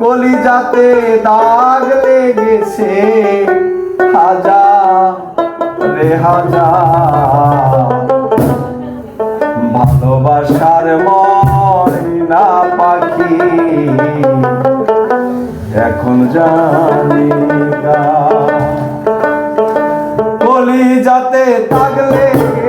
কলিজাতে দাগ লেগেছে। হাজা রে হাজা। ভালোবাসার ময়না পাখি। এখন জানি কলিজাতে দাগ লেগে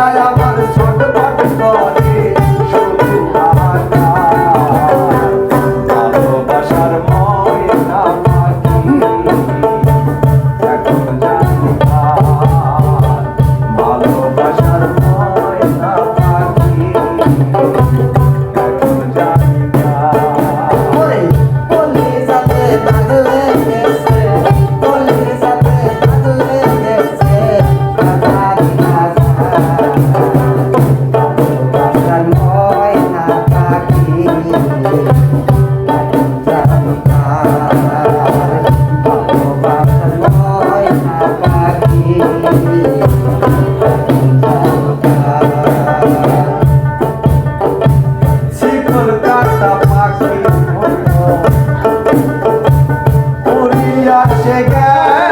Yeah, yeah. quebrar.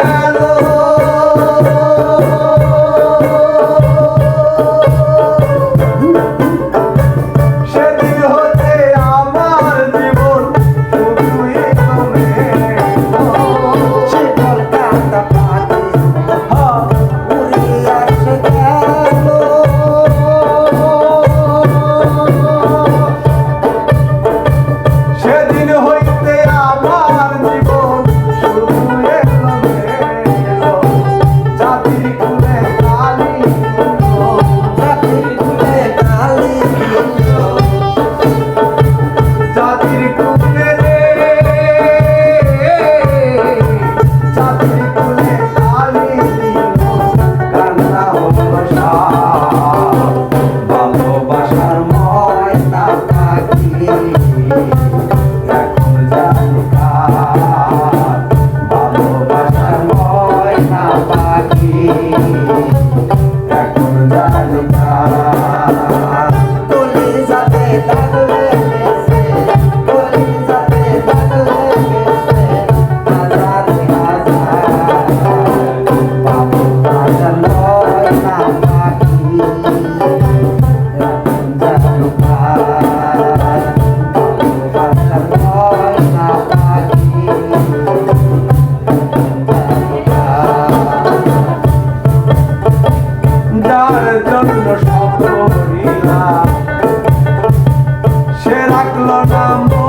amor.